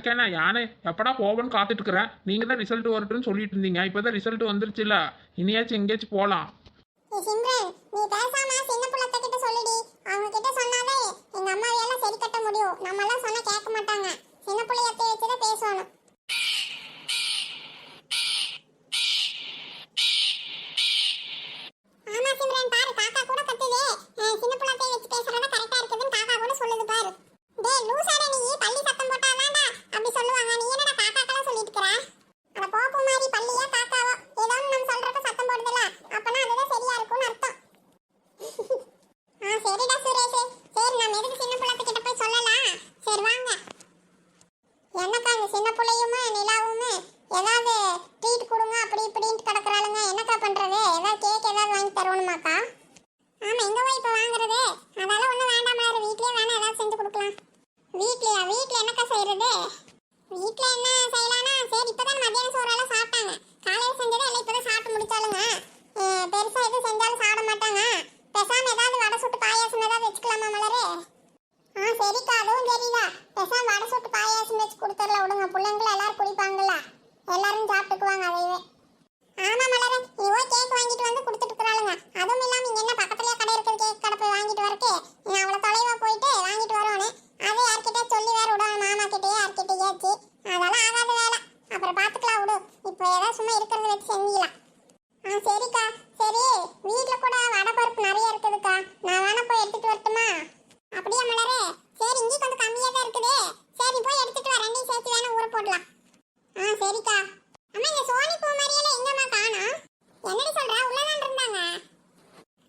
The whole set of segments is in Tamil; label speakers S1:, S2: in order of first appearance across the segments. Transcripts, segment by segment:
S1: எனக்கு என்ன யானை எப்படா போவேன்னு காத்துட்டு இருக்கிறேன் நீங்க தான் ரிசல்ட் வரட்டுன்னு சொல்லிட்டு இருந்தீங்க இப்பதான் ரிசல்ட் வந்துருச்சுல இனியாச்சும் எங்கேயாச்சும் போகலாம்
S2: ஏ சிம்ரன் நீ பேசாம சின்ன புள்ளத்த கிட்ட சொல்லுடி. அவங்க கிட்ட சொன்னாலே எங்க அம்மா எல்லாம் சரி கட்ட முடியும். நம்ம எல்லாம் சொன்னா கேட்க மாட்டாங்க சின்ன புள்ளையத்தை வச்சு தான் பேசணும் ஆமா சிம்ரன் பாரு காக்கா கூட கத்துதே அஹ் சின்ன புள்ளத்தை வச்சு பேசுறத கரெக்டா இருக்குதுன்னு காக்கா கூட சொல்லுது பாரு டேய் லூசாடா நீ பள்ளி சத்தம் போட்டாதான்டா அப்படி சொல்லுவாங்க நீ என்னடா காக்காக்கெல்லாம் சொல்லிட்டு இருக்கற அட போப்பு மாதிரி பள்ளியா காக்காவோ ஏதோ ஒண்ணு நம்ம சொல்றப்ப சத்தம் போடுதுல அப்பனா அதுதான் சரியா இருக்கும்னு அர்த்தம் ஆ சரிடா சுரேஷ் சரி நம்ம எதுக்கு சின்ன புள்ளத்து கிட்ட போய் சொல்லலாம் சரி வாங்க என்னக்கா இந்த சின்ன புள்ளையுமே நிலாவுமே ஏதாவது ட்ரீட் கொடுங்க அப்படி இப்படின்ட்டு கிடக்குறாளுங்க என்னக்கா பண்றது ஏதாவது கேக் ஏதாவது வாங்கி தருவணுமாக்கா ஆமா எங்க போய் இப்ப வாங்குறது அதெல்லாம் ஒண்ணும் வேண்டாம் மாதிரி வீட்லயே வேணா ஏதாவது செஞ்சு கொடுக்கலாம் வீட்லயா வீட்ல என்னக்கா செய்யறது வீட்ல என்ன செய்யலாம்னா சரி இப்பதான் மத்தியானம் சோறெல்லாம் சாப்பிட்டாங்க காலையில செஞ்சதை எல்லாம் இப்பதான் சாப்பிட்டு முடிச்சாலுங்க அஹ் பெருசா எதுவும் செஞ்சாலும் சாப்பிட மாட்டாங்க பேசாம ஏதாவது வடை சுட்டு பாயாசம் ஏதாவது வச்சுக்கலாமா மலரே ஆ சரிக்கா அதுவும் சரிதா பேசாம வடை சுட்டு பாயாசம் வச்சு கொடுத்துடலாம் விடுங்க பிள்ளைங்கள எல்லாரும் குடிப்பாங்கல்ல எல்லாரும் சாப்பிட்டுக்குவாங்க அதையே ஆமா மலரே நீ போய் கேக் வாங்கிட்டு வந்து கொடுத்துட்டு இருக்கிறாளுங்க அதுவும் இல்லாம இங்க என்ன பக்கத்துலயே கடை இருக்குது கேக் கடை போய் வாங்கிட்டு வரக்கு நீ அவ்வளவு தொலைவா போயிட்டு வாங்கிட்டு வருவானே அது யார்கிட்ட சொல்லி வேற விடுவாங்க மாமா கிட்டயே யார்கிட்டயாச்சு அதெல்லாம் ஆகாத வேலை அப்புறம் பார்த்துக்கலாம் விடு. இப்போ ஏதாவது சும்மா இருக்கிறத வச்சு செஞ்சிக்கலாம் ஆ சரிக்கா. சரி வீட்டில் கூட வடை பருப்பு நிறைய இருக்குதுக்கா. நான் வேணா போய் எடுத்துட்டு வரட்டுமா? அப்படியே மலரே? சரி இங்கே கொஞ்சம் கம்மியாக தான் இருக்குது. சரி போய் எடுத்துட்டு வர ரெண்டையும் சேர்த்து வேணா ஊற போடலாம். ஆ சரிக்கா. அம்மா இந்த சோனி பூ மாதிரியெல்லாம் எங்கம்மா காணும். என்னடி சொல்ற? உள்ளதான் இருந்தாங்க.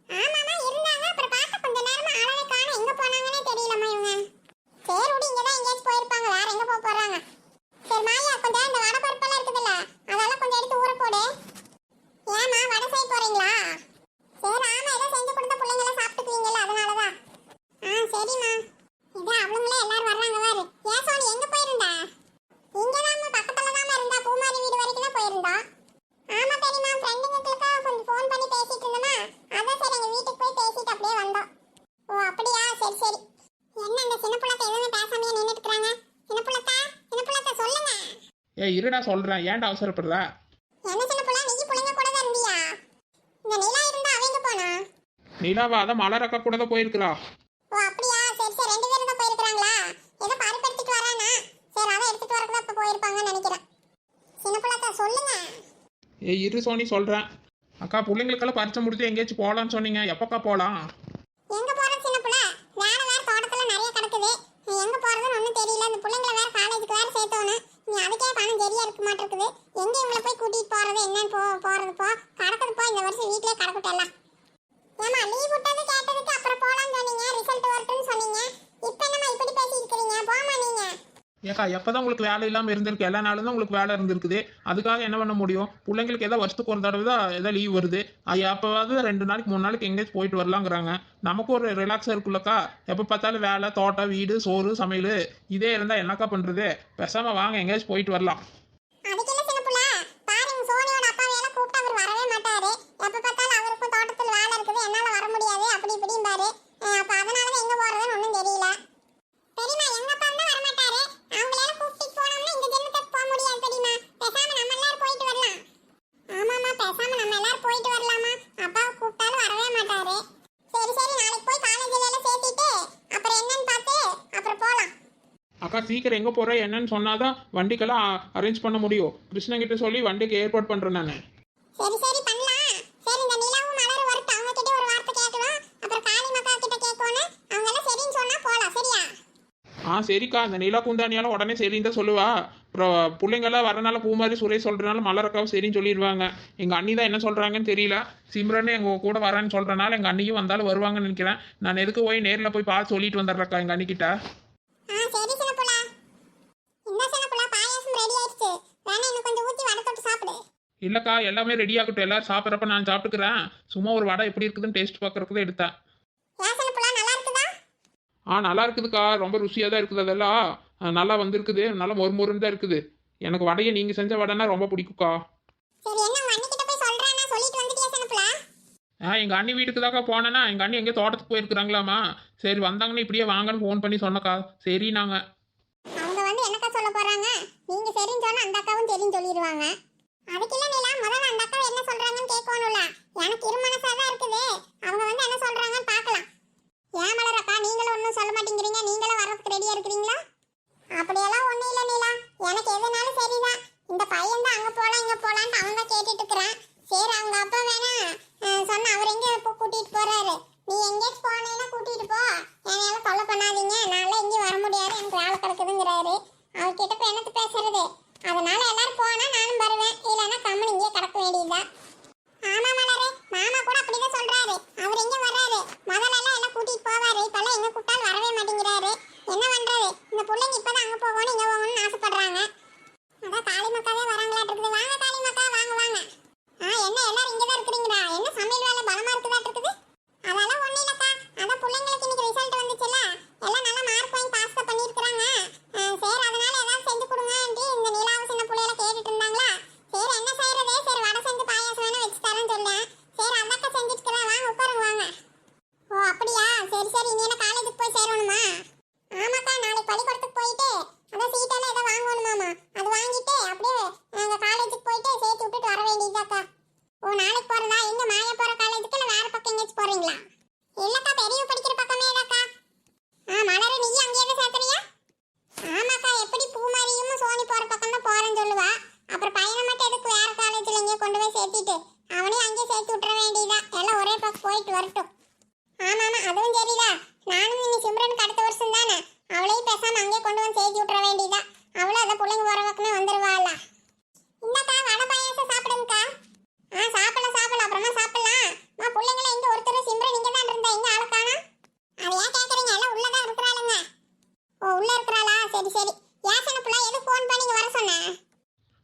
S2: ஆமாம்மா இருந்தாங்க. அப்புறம் பார்த்த கொஞ்ச நேரமா ஆளவே காணும். எங்கே போனாங்கன்னே தெரியலம்மா இவங்க. சரி விடு இங்கே தான் எங்கேயாச்சும் போயிருப்பாங்க வேற எங்க போக போறாங்க சரி மாயா கொஞ்சம் இந்த வடை பருப்பெல்லாம் இருக்குதுல்ல அதெல்லாம் கொஞ்சம் எடுத்து ஊற போடு ஏமா வடை செய்ய போறீங்களா சரி ஆமா ஏதோ செஞ்சு கொடுத்த பிள்ளைங்க எல்லாம் சாப்பிட்டுக்குவீங்கல்ல அதனாலதான் ஆ சரிம்மா இதோ அவளுங்களே எல்லாரும் வர்றாங்க பாரு ஏன் சோனி எங்க போயிருந்தா இங்கதாம்மா பக்கத்துல தாம்மா இருந்தா பூமாரி வீடு வரைக்கும் தான் போயிருந்தா ஆமா தெரியுமா ஃப்ரெண்டுங்களுக்கா கொஞ்சம் ஃபோன் பண்ணி பேசிட்டு இருந்தோமா அதான் சரி எங்க வீட்டுக்கு போய் பேசிட்டு அப்படியே வந்தோம் ஓ அப்படியா சரி சரி என்ன அந்த சின்ன புள்ளத்தை எதுவுமே பேசாமையே நின்னுட்டு இருக்காங்க சின்ன புள்ளத்தா சின்ன புள்ளத்தை சொல்லுங்க
S1: ஏ இருடா சொல்றேன். ஏன்டா அவசரப்படுற?
S2: என்ன சின்ன புள்ள? நீ பிள்ளைங்க கூட தான் இருந்தியா? இந்த நிலா இருந்தா அவங்க போனா?
S1: நிலாவா அதான் மலரக்கா கூட தான் போயிருக்கிறா.
S2: ஓ அப்படியா? சரி சரி ரெண்டு பேரும் தான் போயிருக்காங்களா ஏதோ பருப்பு எடுத்துட்டு வரானா? சரி அதை எடுத்துட்டு வரக்கு தான் இப்ப போயிருப்பாங்கன்னு நினைக்கிறேன். சின்ன புள்ளத்தா சொல்லுங்க.
S1: ஏ இரு சோனி சொல்றேன். அக்கா பிள்ளைங்களுக்கெல்லாம் பரிச்சை முடிச்சு எங்கேயாச்சும் போகலான்னு சொன்னீங்க. எப்பக்கா போகலாம்
S2: எங்க போறது சின்ன புள்ள? வேலை வேற தோட்டத்துல நிறைய கிடக்குது. எங்க போறதுன்னு ஒண்ணும் தெரியல. இந்த பிள்ளைங்களை வேற காலேஜுக்கு வேற நீ அதுக்கே பணம் சரியா இருக்க மாட்டிருக்குது எங்க இவங்களை போய் கூட்டிட்டு போறது? என்னன்னு போ போறது போ. கடக்குது போ இந்த வருஷம் வீட்லயே கடக்கட்டும் எல்லாம். ஏமா லீவ் விட்டது கேட்டதுக்கு அப்புறம் போலாம்னு சொன்னீங்க ரிசல்ட் வரட்டும்னு சொன்னீங்க. இப்போ என்னமா இப்படி பேசி இருக்கிறீங்க போமா நீங்க.
S1: ஏக்கா எப்பதான் உங்களுக்கு வேலை இல்லாமல் இருந்திருக்கு? எல்லா நாளும் தான் உங்களுக்கு வேலை இருந்திருக்குது. அதுக்காக என்ன பண்ண முடியும்? பிள்ளைங்களுக்கு எதாவது வருஷத்துக்கு ஒரு தடவை தான் ஏதோ லீவ் வருது. அது எப்போவாவது ரெண்டு நாளைக்கு மூணு நாளைக்கு எங்கேயாச்சும் போயிட்டு வரலாங்கிறாங்க. நமக்கு ஒரு ரிலாக்ஸாக இருக்குல்லக்கா. எப்போ பார்த்தாலும் வேலை தோட்டம் வீடு சோறு சமையல் இதே இருந்தால் என்னக்கா பண்ணுறது பெசாமல் வாங்க எங்கேயாச்சும் போயிட்டு வரலாம்
S2: அதுக்கு என்ன சின்ன புள்ள பாருங்க சோனியோட அப்பா வேலை கூப்பிட்டு அவர் வரவே மாட்டாரு எப்ப பார்த்தாலும் அவருக்கும் தோட்டத்துல வேலை இருக்குது என்னால வர முடியாது அப்படி இப்படின்னு பாரு அப்ப அதனாலதான் எங்க போறதுன்னு ஒண்ணும் தெரியல பெரியமா எங்க அப்பா தான் வர மாட்டாரு அவங்களால கூப்பிட்டு போனோம்னா இந்த ஜென்மத்துக்கு போக முடியாது பெரியமா பேசாம நம்ம எல்லாரும் போயிட்டு வரலாம் ஆமாமா பேசாம நம்ம எல்லாரும் போயிட்டு வரலாமா அப்பா கூப்பிட்டாலும் வரவே மாட்டாரு சரி சரி நாளைக்கு போய் காலேஜ்ல எல்லாம் சேர்த்திட்டு அப்புறம் என்னன்னு பார்த்து அப்புறம் போலாம்
S1: அக்கா சீக்கிரம் எங்கே போகிற என்னன்னு சொன்னாதான் வண்டிக்கெல்லாம் அரேஞ்ச் பண்ண முடியும். கிருஷ்ணகிட்ட சொல்லி வண்டிக்கு ஏற்பாடு பண்ணுறேன் நான்.
S2: சரி சரி பண்ணலாம். சரி இந்த நிலாவும் மலரும் வரட்டும். அவங்க கிட்ட ஒரு வார்த்தை கேட்கணும் அப்புறம் காளி மக்கா கிட்ட கேட்கணும் அவங்க எல்லாம் சரின்னு சொன்னா போலாம். சரியா?
S1: ஆ சரிக்கா. அந்த நிலா குந்தானியாலும் உடனே சரின்னு தான் சொல்லுவா. அப்புறம் பிள்ளைங்கெல்லாம் வரனால பூ மாதிரி சுரேஷ் சொல்கிறனால மலரக்காவும் சரின்னு சொல்லிடுவாங்க. எங்கள் அண்ணி தான் என்ன சொல்கிறாங்கன்னு தெரியல. சிம்ரன் எங்கள் கூட வரேன்னு சொல்கிறனால எங்கள் அண்ணியும் வந்தாலும் வருவாங்கன்னு நினைக்கிறேன். நான் எதுக்கு போய் நேரில் போய் பார்த்து சொல்லிட்டு வந்துடுறேக்கா எங்கள் அண்ணிக்கிட்ட
S2: ஆ சரி சின்ன புள்ள இந்த சின்ன புள்ள பாயாசம் ரெடி ஆயிடுச்சு
S1: இல்லைக்கா எல்லாமே ரெடி ஆகட்டும். எல்லாரும் சாப்பிட்றப்ப நான் சாப்பிட்டுக்கிறேன். சும்மா ஒரு வடை எப்படி இருக்குதுன்னு டேஸ்ட் பார்க்கறதுக்கு தான் எடுத்தேன்.
S2: ஏன் சின்ன பிள்ளை நல்லா இருக்குதா?
S1: ஆ நல்லா இருக்குதுக்கா. ரொம்ப ருசியாக தான் இருக்குது அதெல்லாம். ஆ, நல்லா வந்திருக்குது. நல்லா மொறு மொறுன்னு தான் இருக்குது. எனக்கு வடையை நீங்கள் செஞ்ச வடைன்னா ரொம்ப பிடிக்கும்க்கா.
S2: சரி என்ன உங்க அண்ணிக்கிட்ட போய் சொல்றேன்னா சொல்லிட்டு வந்துட்டியா சின்ன பிள்ளை?
S1: ஆ எங்கள் அண்ணி வீட்டுக்கு தாக்கா போனேன்னா எங்கள் அண்ணி எங்கேயோ தோட்டத்துக்கு போயிருக்கிறாங்களாமா. சரி வந்தாங்கன்னு இப்படியே வாங்கன்னு ஃபோன் பண்ணி சொன்னக்கா. சரி நாங்கள்
S2: அவங்க வந்து என்னக்கா சொல்ல போறாங்க? நீங்க சரின்னு சொன்னா அந்த அக்காவும் சரின்னு சொல்லிடுவாங்க அதுக்கு இல்ல நீலா முதல்ல அந்த அக்கா என்ன சொல்றாங்கன்னு கேட்கணும்ல. எனக்கு இருமனசா தான் இருக்குது. அவங்க வந்து என்ன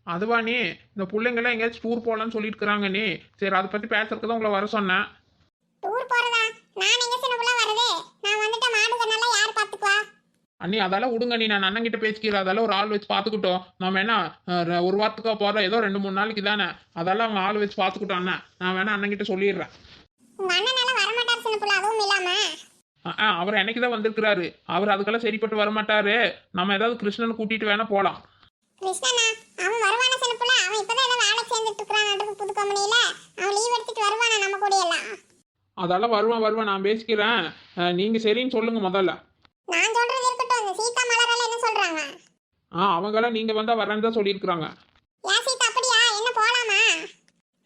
S1: அதுவா நீ? இந்த பிள்ளைங்களாம் எங்கேயாச்சும் டூர் போகலான்னு சொல்லியிருக்கிறாங்க நீ. சரி அதை பற்றி பேசுறதுக்கு தான் உங்களை வர சொன்னேன்.
S2: டூர் போறதா? நான் எங்க சின்ன புள்ள வரது. நான் வந்துட்டு யார் பாத்துக்குவா
S1: அண்ணி அதெல்லாம் விடுங்க நீ நான் அண்ணன் கிட்ட பேசிக்கிறேன். அதெல்லாம் ஒரு ஆள் வச்சு பார்த்துக்கிட்டோம். நம்ம என்ன அஹ், ரெ- ஒரு வாரத்துக்கா போகிறோம் ஏதோ ரெண்டு மூணு நாளைக்கு தானே. அதெல்லாம் அவங்க ஆள் வச்சு பார்த்துக்கிட்டோம் அண்ணன் நான் வேணா அண்ணன் கிட்ட சொல்லிடுறேன்.
S2: உங்க அண்ணனால வரமாட்டார் சின்ன புள்ள. அதுவும் இல்லாம.
S1: அஹ், அஹ், அவர் என்னைக்கு தான் வந்திருக்கிறாரு. அவர் அதுக்கெல்லாம் சரிப்பட்டு வரமாட்டாரு. நம்ம ஏதாவது கிருஷ்ணனை கூட்டிட்டு வேணா போகலாம்
S2: கிருஷ்ணனா அவன் வருவானா சின்ன புள்ள அவன் இப்பதான் ஏதோ வேலை சேர்ந்துட்டு இருக்கிறான் புது கம்பெனில அவன் லீவ் எடுத்துட்டு வருவானா நம்ம கூட எல்லாம்?
S1: அதெல்லாம் வருவேன் வருவேன் நான் பேசிக்கிறேன். நீங்க சரின்னு சொல்லுங்க முதல்ல.
S2: நான் சொல்றது இருக்கட்டும் இந்த சீதா மலரெல்லாம் என்ன சொல்றாங்க?
S1: ஆ அவங்களாம் நீங்க வந்தா வரேன்னு தான் சொல்லியிருக்கிறாங்க.
S2: ஏன் சீதா அப்படியா என்ன போலாமா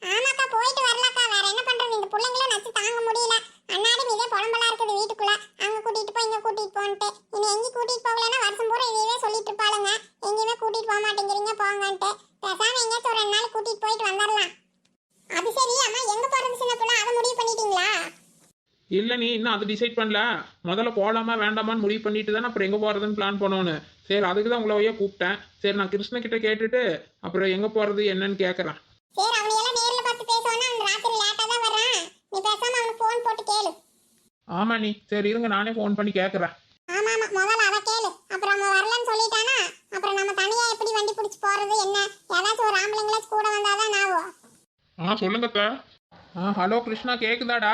S2: ஆமாக்கா போயிட்டு வரலக்கா வேற என்ன பண்றது இந்த பிள்ளைங்கள நச்சு தாங்க முடியல அன்னாடும் இதே புலம்பலா இருக்குது வீட்டுக்குள்ள அங்க கூட்டிட்டு போய் இங்க கூட்டிட்டு போன்ட்டு இனி எங்கேயும் கூட்டிட்டு போகலன்னா வருஷம் பூரா இதையே சொல்லிட்டு இருப்பாளுங்க எங்கேயுமே கூட்டிட்டு போக மாட்டேங்கிறீங்க போங்கன்ட்டு பேசாம எங்கேயாச்சும் ஒரு ரெண்டு நாள் கூட்டிட்டு போயிட்டு வந்துடலாம் அது சரி அம்மா எங்க போறது சின்ன பிள்ளை அதை முடிவு பண்ணிட்டீங்களா
S1: இல்லை நீ இன்னும் அது டிசைட் பண்ணல. முதல்ல போகலாமா வேண்டாமான்னு முடிவு பண்ணிட்டு தானே அப்புறம் எங்கே போகிறதுன்னு பிளான் பண்ணோன்னு. சரி அதுக்கு தான் உங்களை வையா கூப்பிட்டேன். சரி நான் கிருஷ்ணகிட்ட கேட்டுட்டு அப்புறம் எங்கே போகிறது என்னன்னு கேட்குறேன் ஆமா நீ. சரி இருங்க நானே ஃபோன் பண்ணி கேட்குறேன்
S2: ஆமா ஆமா. முதல்ல அவ கேளு. அப்புறம் அவன் வரலன்னு சொல்லிட்டானா? அப்புறம் நம்ம தனியா எப்படி வண்டி பிடிச்சு போறது என்ன? ஏதாச்சும் ஒரு ஆம்பளைங்களாச்சும் கூட வந்தாதான் ஆகும்
S3: ஆ சொல்லுங்க அத்தை.
S1: ஆ ஹலோ கிருஷ்ணா கேட்குதாடா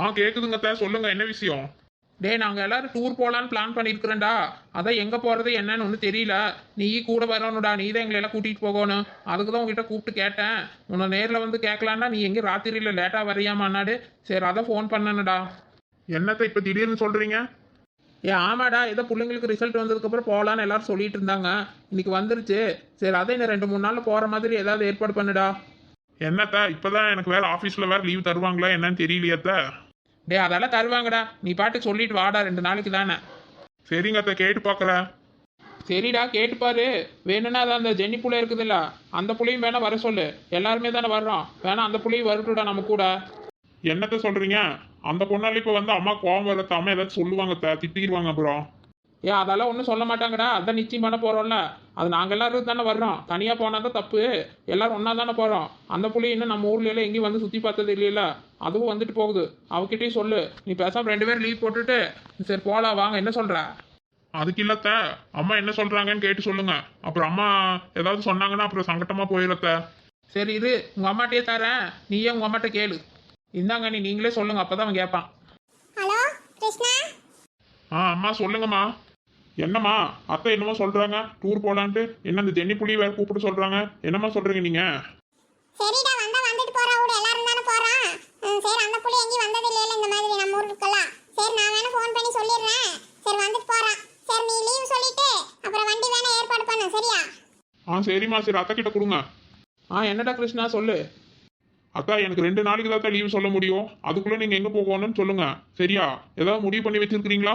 S3: ஆ கேக்குதுங்க அத்தை. சொல்லுங்க என்ன விஷயம்?
S1: டேய் நாங்கள் எல்லாரும் டூர் போகலான்னு பிளான் பண்ணியிருக்கிறேன்டா அதான் எங்கே போகிறது என்னன்னு ஒன்றும் தெரியல. நீ கூட வரணும்டா. நீ தான் எங்களை எல்லாம் கூட்டிகிட்டு போகணும். அதுக்கு தான் உங்ககிட்ட கூப்பிட்டு கேட்டேன். உன்னை நேரில் வந்து கேட்கலான்னா நீ எங்கே ராத்திரியில் லேட்டாக வரையாமான்னாடு சரி அதான் ஃபோன் பண்ணணுடா
S3: என்னத்தை இப்ப திடீர்னு சொல்றீங்க?
S1: ஏ ஆமாடா. ஏதோ பிள்ளைங்களுக்கு ரிசல்ட் வந்ததுக்கப்புறம் போகலான்னு எல்லாரும் சொல்லிட்டு இருந்தாங்க. இன்னைக்கு வந்துருச்சு. சரி அதை இன்னும் ரெண்டு மூணு நாளில் போகிற மாதிரி ஏதாவது ஏற்பாடு பண்ணுடா.
S3: என்னத்த? இப்பதான் எனக்கு வேற ஆபீஸ்ல வேற லீவ் தருவாங்களா? என்னன்னு தெரியலையாத்த
S1: டே அதெல்லாம் தருவாங்கடா. நீ பாட்டுக்கு சொல்லிட்டு வாடா ரெண்டு நாளைக்கு தானே.
S3: சரிங்க அத்தை கேட்டு பார்க்கறேன்
S1: சரிடா கேட்டுப்பாரு வேணும்னா அது அந்த ஜென்னி புள்ள இருக்குதுல்ல அந்த புள்ளையும் வேணா வர சொல்லு. எல்லாருமே தானே வர்றோம். வேணா அந்த புள்ளையும் வரட்டும்டா நம்ம கூட.
S3: என்னத்த சொல்றீங்க? அந்த பொண்ணால இப்ப வந்து அம்மா கோவம் வரத்த அம்மா ஏதாச்சும் சொல்லுவாங்க அத்தை, திட்டிடுவாங்க அப்புறம்.
S1: ஏன் அதெல்லாம் ஒன்றும் சொல்ல மாட்டாங்கடா. அதான் நிச்சயம் பண்ண போகிறோம்ல அது நாங்கள் எல்லாரும் தானே வர்றோம். தனியாக போனால் தான் தப்பு. எல்லாரும் ஒன்றா தானே போகிறோம் அந்த புள்ளி இன்னும் நம்ம ஊர்ல எல்லாம் எங்கேயும் வந்து சுற்றி பார்த்தது இல்லையில. அதுவும் வந்துட்டு போகுது. அவகிட்டயும் சொல்லு. நீ பேசாம ரெண்டு பேரும் லீவ் போட்டுட்டு சரி போகலாம் வாங்க. என்ன சொல்கிற
S3: அதுக்கு இல்லத்த அம்மா என்ன சொல்றாங்கன்னு கேட்டு சொல்லுங்க. அப்புறம் அம்மா ஏதாவது சொன்னாங்கன்னா அப்புறம் சங்கட்டமா போயிடத்த
S1: சரி இரு. உங்கள் அம்மாட்டே தரேன். நீயே உங்கள் அம்மாட்ட கேளு. இந்தாங்க நீ நீங்களே சொல்லுங்க. அப்போ தான் அவன் கேட்பான்
S2: ஹலோ கிருஷ்ணா?
S3: ஆ அம்மா சொல்லுங்கம்மா. என்னம்மா? அத்தை என்னமோ சொல்றாங்க. டூர் போலான்ட்டு. என்ன இந்த ஜென்னி புள்ளி வேற கூப்பிட்டு சொல்றாங்க? என்னம்மா சொல்றீங்க நீங்க?
S2: சரிடா வந்தா வந்துட்டு போறா விடு எல்லாரும் தானே போறோம் ம், சரி அந்த புள்ளி எங்கேயும் வந்தது இல்லையில இந்த மாதிரி நம்ம ஊருக்கெல்லாம் சரி நான் வேணா ஃபோன் பண்ணி சொல்லிடுறேன். சரி வந்துட்டு போறான் சரி நீ லீவ் சொல்லிட்டு அப்புறம் வண்டி வேணா ஏற்பாடு பண்ணு சரியா?
S3: ஆ சரிம்மா சரி அத்தை கிட்ட கொடுங்க.
S1: ஆ என்னடா கிருஷ்ணா சொல்லு.
S3: அக்கா எனக்கு ரெண்டு நாளைக்கு தான் லீவ் சொல்ல முடியும். அதுக்குள்ள நீங்க எங்க போகணும்னு சொல்லுங்க. சரியா? ஏதாவது முடிவு பண்ணி வச்சிருக்கீங்களா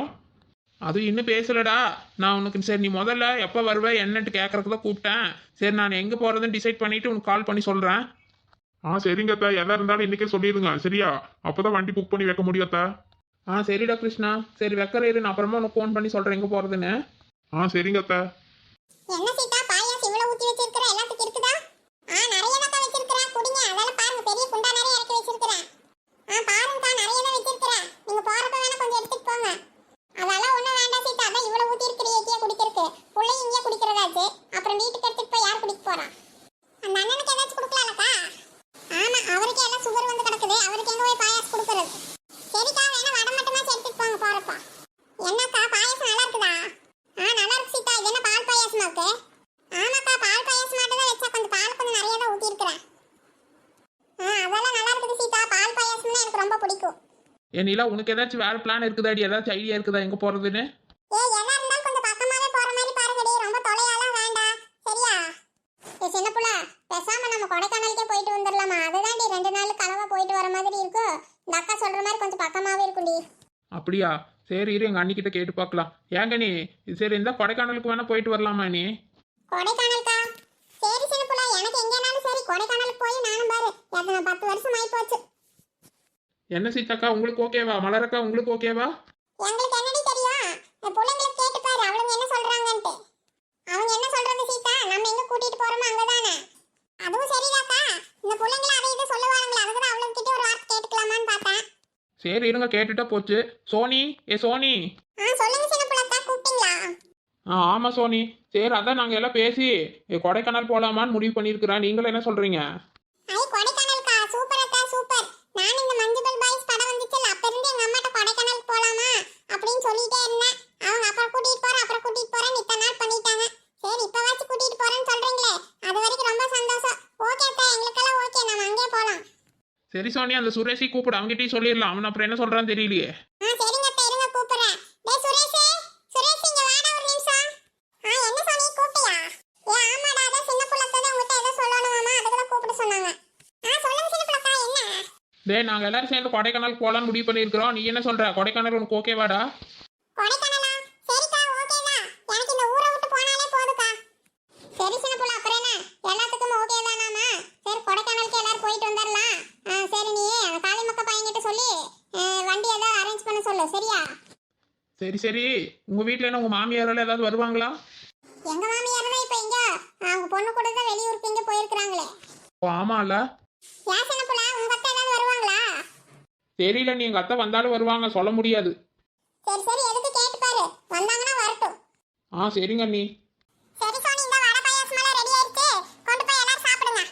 S1: அது இன்னும் பேசலடா. நான் உனக்கு சரி நீ முதல்ல எப்போ வருவ என்னன்ட்டு கேட்கறதுக்கு தான் கூப்பிட்டேன். சரி நான் எங்கே போகிறதுன்னு டிசைட் பண்ணிட்டு உனக்கு கால் பண்ணி சொல்கிறேன்
S3: ஆ சரிங்க அத்தா. எதா இருந்தாலும் இன்னைக்கே சொல்லிடுங்க. சரியா? அப்பதான் வண்டி புக் பண்ணி வைக்க முடியும் அத்தா.
S1: ஆ சரிடா கிருஷ்ணா. சரி வைக்கிற இரு. நான் அப்புறமா உனக்கு ஃபோன் பண்ணி சொல்கிறேன் எங்கே போகிறதுன்னு
S3: ஆ சரிங்க அத்தா.
S2: என்ன சீதா பாயாசம் இவ்வளவு ஊத்தி வச்சிருக்கிற? எல்லாத்துக்கும் இருக்குதா? ஆ நிறைய தான் வச்சிருக்கிறேன் குடிங்க. அதெல்லாம் பாருங்க. பெரிய குண்டா நிறைய இறக்கி வச்சிருக்கிறேன் ஆ பாருங்கக்கா. நிறைய தான் வச்சிருக்கிறேன் நீங்க போறப்ப வேணா கொஞ்சம் எடுத்துட்டு போங்க. அதெல்லாம் ஒன்றும் வேண்டாம் சீதா. அதான் இவ்வளவு ஊற்றி இருக்கிற ஏத்தியா குடிக்கிறதுக்கு. பிள்ளை இங்கே குடிக்கிறதாச்சு அப்புறம் வீட்டுக்கு எடுத்துட்டு போய் யார் குடிக்க போறா அந்த அண்ணனுக்கு ஏதாச்சும் கொடுக்கலாம்லக்கா ஆமா அவருக்கு எல்லாம் சுகர் வந்து கிடக்குது அவருக்கு எங்க போய் பாயாசம் கொடுக்கறது சரிக்கா வேணா வடை மட்டுமாச்சும் எடுத்துட்டு போங்க போறப்ப என்னக்கா பாயாசம் நல்லா இருக்குதா ஆ நல்லா இருக்கு சீதா இது என்ன பால் பாயாசமா இருக்கு ஆமாக்கா பால் பாயாசம் மட்டும் தான் வச்சா கொஞ்சம் பால் கொஞ்சம் நிறைய தான் ஊத்தி இருக்கிறேன் ஆ அதெல்லாம் நல்லா இருக்குது சீதா பால் பாயாசம்னா எனக்கு ரொம்ப பிடிக்கும்
S1: நிலா உனக்கு ஏதாச்சும் வேறு பிளான் இருக்குதாடி? ஏதாச்சும் ஐடியா இருக்குதா எங்கே போகிறதுன்னு
S2: ஏ எதா இருந்தாலும் கொஞ்சம் பக்கமாவே போற மாதிரி பாருங்கடி ரொம்ப தொலையாலாம் வேண்டாம் சரியா? ஏ சின்ன புள்ள பேசாம நம்ம கொடைக்கானலுக்கே போயிட்டு வந்துடலாமா அதுதான்டி ரெண்டு நாள் கலவா போயிட்டு வர மாதிரி இருக்கும் இந்த அக்கா சொல்ற மாதிரி கொஞ்சம் பக்கமாவே இருக்கும்டி.
S1: அப்படியா? சரி இரு எங்கள் அண்ணிக்கிட்ட கேட்டு பார்க்கலாம் ஏங்க நீ? சரி இந்த கொடைக்கானலுக்கு வேணால் போயிட்டு வரலாமா நீ?
S2: கொடைக்கானல்கா சரி சின்ன புள்ள எனக்கு எங்கேனாலும் சரி. கொடைக்கானலுக்கு போய் நானும் பாரு. எத்தனை பத்து வருஷம் ஆகி போச்சு
S1: என்ன சீதாக்கா உங்களுக்கு ஓகேவா மலரக்கா உங்களுக்கு ஓகேவா
S2: எங்களுக்கு என்னடி தெரியும்? இந்த பிள்ளைங்களுக்கு கேட்டு பாரு அவளுங்க என்ன சொல்றாங்கன்ட்டு. அவங்க என்ன சொல்றது சீதா? நம்ம எங்க கூட்டிட்டு போறோமோ அங்கதானே. அதுவும் சரிதாக்கா. இந்த பிள்ளைங்கள அதை இதை சொல்லுவாங்களே அதுக்கு அவளுங்க கிட்ட ஒரு வார்த்தை கேட்டுக்கலாமான்னு பார்த்தேன்.
S1: சரி இருங்க கேட்டுட்டா போச்சு. சோனி ஏ சோனி.
S2: ஆ சொல்லுங்க சின்ன பிள்ளைக்கா கூப்பிட்டீங்களா?
S1: ஆ ஆமாம் சோனி. சரி அதான் நாங்கள் எல்லாம் பேசி கொடைக்கானல் போகலாமான்னு முடிவு பண்ணியிருக்கிறேன் நீங்களும் என்ன சொல்கிறீங்க
S2: ஐ கொடைக்கானல்கா சூப்பர் அக்கா சூப்பர் நான் இந்த மஞ்சுபல் பாய்ஸ் படம் வந்துச்சுல்ல அப்ப இருந்து எங்க அம்மாட்ட கொடைக்கானலுக்கு போலாமா அப்படின்னு சொல்லிட்டே இருந்தேன் அவங்க அப்புறம் கூட்டிட்டு போறேன் அப்புறம் கூட்டிட்டு போறேன் இத்தனை நாள் பண்ணிட்டாங்க சரி இப்பவாச்சும் கூட்டிட்டு போறேன்னு சொல்றீங்களே அது வரைக்கும் ரொம்ப சந்தோஷம் ஓகே அக்கா எங்களுக்கெல்லாம் ஓகே நம்ம அங்கேயே போலாம்
S1: சரி சோனி அந்த சுரேஷை கூப்பிடு. அவங்ககிட்டயும் சொல்லிடலாம். அவன் அப்புறம் என்ன சொல்கிறான்னு தெரியலையே.
S2: டேய்
S1: நாங்கள் எல்லாரும் சேர்ந்து கொடைக்கானல் போகலான்னு முடிவு பண்ணியிருக்கிறோம். நீ என்ன சொல்கிற கொடைக்கானல் உனக்கு ஓகேவாடா
S2: கொடைக்கானலா சரிக்கா ஓகேதான் எனக்கு இந்த ஊரை விட்டு போனாலே போதுக்கா சரி சின்ன புள்ள அப்புறம் என்ன எல்லாத்துக்கும் ஓகே தானாமா சரி கொடைக்கானலுக்கு எல்லாரும் போயிட்டு வந்துடலாம் ஆ, சரி நீ அந்த காளிமக்க பையன்கிட்ட சொல்லி ஆ, வண்டி ஏதாவது அரேஞ்ச் பண்ண சொல்லு சரியா
S1: சரி உங்கள் வீட்டில் என்ன உங்கள் மாமியாரெல்லாம் ஏதாவது வருவாங்களா?
S2: எங்க மாமியார் தான் இப்ப இங்க அவங்க பொண்ணு கூட தான் வெளியூருக்கு இங்க போயிருக்காங்களே
S1: ஓ ஆமாம்ல
S2: ஏன் சின்ன புள்ள உங்க அத்தை ஏதாவது வருவாங்களா?
S1: தெரியல நீ எங்கள் அத்தை வந்தாலும் வருவாங்க சொல்ல முடியாது.
S2: சரி சரி எதுக்கு கேட்டு பாரு. வந்தாங்கன்னா வரட்டும்.
S1: ஆ சரிங்க அண்ணி.
S2: சரி சோனி இந்த வடை பாயாசம் எல்லாம் ரெடி ஆயிடுச்சு. கொண்டு போய் எல்லாரும் சாப்பிடுங்க.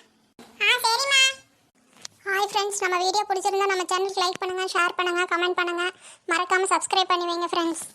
S2: ஆ சரிம்மா. ஹாய் ஃப்ரெண்ட்ஸ் நம்ம வீடியோ பிடிச்சிருந்தா நம்ம சேனலுக்கு லைக் பண்ணுங்க ஷேர் பண்ணுங்க கமெண்ட் பண்ணுங்க. மறக்காம சப்ஸ்கிரைப் பண்ணி வைங்க ஃப்ரெண்ட்ஸ்